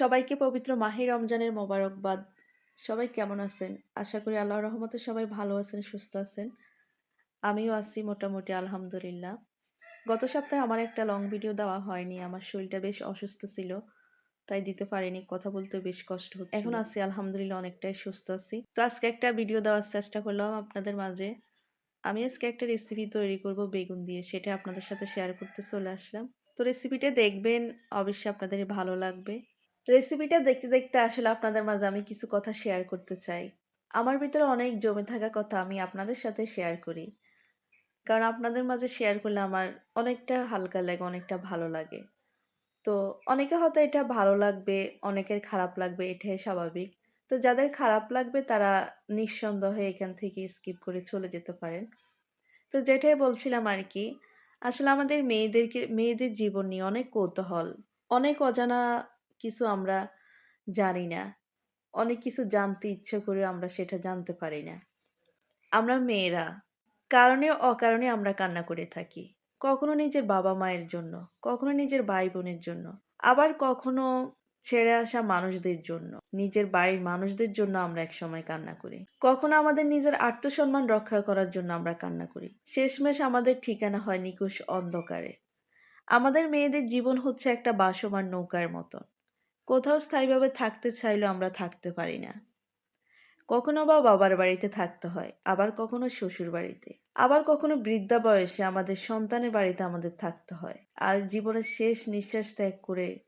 সবাইকে পবিত্র মাহে রমজানের মোবারকবাদ। সবাই কেমন আছেন? আশা করি আল্লাহর রহমতে সবাই ভালো আছেন, সুস্থ আছেন। আমিও আছি মোটামুটি আলহামদুলিল্লাহ। গত সপ্তাহে আমার একটা লং ভিডিও দেওয়া হয়নি। আমার শরীরটা বেশ অসুস্থ ছিল। তাই দিতে পারিনি। কথা বলতে বেশ কষ্ট হচ্ছিল। এখন আছি আলহামদুলিল্লাহ অনেকটাই সুস্থ আছি। তো আজকে একটা ভিডিও দেওয়ার চেষ্টা করলাম আপনাদের মাঝে। আমি আজকে একটা রেসিপি তৈরি করব বেগুন দিয়ে। সেটা আপনাদের সাথে শেয়ার করতে চলে আসলাম। তো রেসিপিটা দেখবেন অবশ্যই আপনাদের ভালো লাগবে। রেসিপিটা দেখতে দেখতে আসলে আপনাদের মাঝে আমি কিছু কথা শেয়ার করতে চাই। আমার ভিতরে অনেক জমে থাকা কথা আমি আপনাদের সাথে শেয়ার করি। কারণ আপনাদের মাঝে শেয়ার করলে আমার অনেকটা হালকা লাগে, অনেকটা ভালো লাগে। তো অনেকে হয়তো এটা ভালো লাগবে, অনেকের খারাপ লাগবে এটাই স্বাভাবিক। তো যাদের খারাপ লাগবে তারা নিঃসন্দেহে এখান থেকে স্কিপ করে চলে যেতে পারেন। তো যেটাই বলছিলাম আর কি, আসলে আমাদের মেয়েদেরকে মেয়েদের জীবন নিয়ে অনেক কৌতূহল, অনেক অজানা কিছু আমরা জানি না। অনেক কিছু জানতে ইচ্ছে করে আমরা সেটা জানতে পারি না। আমরা মেয়েরা কারণে অকারণে আমরা কান্না করে থাকি। কখনো নিজের বাবা-মায়ের জন্য, কখনো নিজের ভাই-বোনের জন্য, আবার কখনো ছেড়ে আসা মানুষদের জন্য, নিজের বাড়ির মানুষদের জন্য আমরা একসময় কান্না করি। কখনো আমাদের নিজের আত্মসম্মান রক্ষা করার জন্য আমরা কান্না করি। শেষমেশ আমাদের ঠিকানা হয় নিকুশ অন্ধকারে। আমাদের মেয়েদের জীবন হচ্ছে একটা ভাসমান নৌকার মতন। কোথাও স্থায়ীভাবে থাকতে চাইলেও আমরা থাকতে পারি না। কখনো বা বাবার বাড়িতে থাকতে হয়, আবার কখনো শ্বশুর বাড়িতে, আবার কখনো বৃদ্ধা বয়সে আমাদের সন্তানের বাড়িতে আমাদের থাকতে হয়। আর জীবনের শেষ নিঃশ্বাস ত্যাগ করে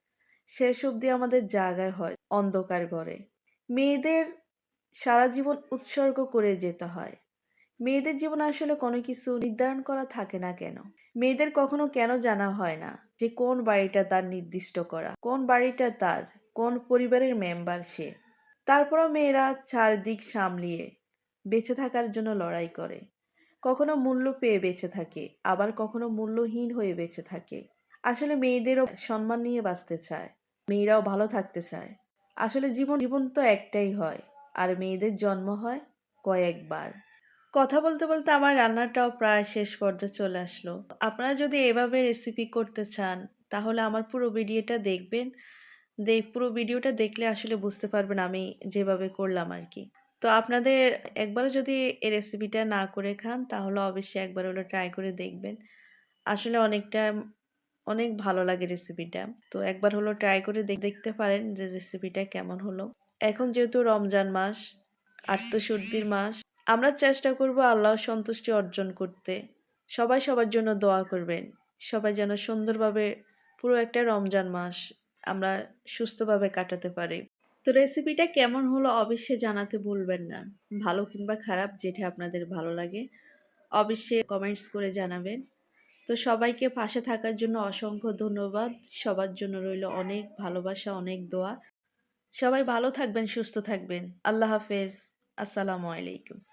শেষ অবধি আমাদের জায়গায় হয় অন্ধকার ঘরে। মেয়েদের সারা জীবন উৎসর্গ করে যেতে হয়। মেয়েদের জীবনে আসলে কোনো কিছু নির্ধারণ করা থাকে না কেন? মেয়েদের কখনো কেন জানা হয় না যে কোন বাড়িটা তার নির্দিষ্ট করা, কোন বাড়িটা তার, কোন পরিবারের মেম্বার সে। তারপরও মেয়েরা চারদিক সামলিয়ে বেঁচে থাকার জন্য লড়াই করে। কখনো মূল্য পেয়ে বেঁচে থাকে, আবার কখনো মূল্যহীন হয়ে বেঁচে থাকে। আসলে মেয়েদেরও সম্মান নিয়ে বাঁচতে চায়। মেয়েরাও ভালো থাকতে চায়। আসলে জীবন জীবন তো একটাই হয়, আর মেয়েদের জন্ম হয় কয়েকবার। কথা বলতে বলতে আমার রান্নাটাও প্রায় শেষ পর্যায়ে চলে আসলো। আপনারা যদি এভাবে রেসিপি করতে চান, তাহলে আমার পুরো ভিডিওটা দেখবেন। দে পুরো ভিডিওটা দেখলে আসলে বুঝতে পারবেন আমি যেভাবে করলাম আর কি। তো আপনাদের একবারও যদি এই রেসিপিটা না করে খান, তাহলে অবশ্যই একবার হলেও ট্রাই করে দেখবেন। আসলে অনেকটা অনেক ভালো লাগে রেসিপিটা। তো একবার হলো ট্রাই করে দেখতে পারেন যে রেসিপিটা কেমন হলো। এখন যেহেতু রমজান মাস, আত্মশুদ্ধির মাস, আমরা চেষ্টা করব আল্লাহর সন্তুষ্টি অর্জন করতে। সবাই সবার জন্য দোয়া করবেন। সবাই যেন সুন্দরভাবে পুরো একটা রমজান মাস আমরা সুস্থভাবে কাটাতে পারি। তো রেসিপিটা কেমন হলো অবশ্যই জানাতে ভুলবেন না। ভালো কিংবা খারাপ যেটা আপনাদের ভালো লাগে অবশ্যই কমেন্টস করে জানাবেন। তো সবাইকে পাশে থাকার জন্য অসংখ্য ধন্যবাদ। সবার জন্য রইল অনেক ভালোবাসা, অনেক দোয়া। সবাই ভালো থাকবেন, সুস্থ থাকবেন। আল্লাহ হাফেজ। আসসালামু আলাইকুম।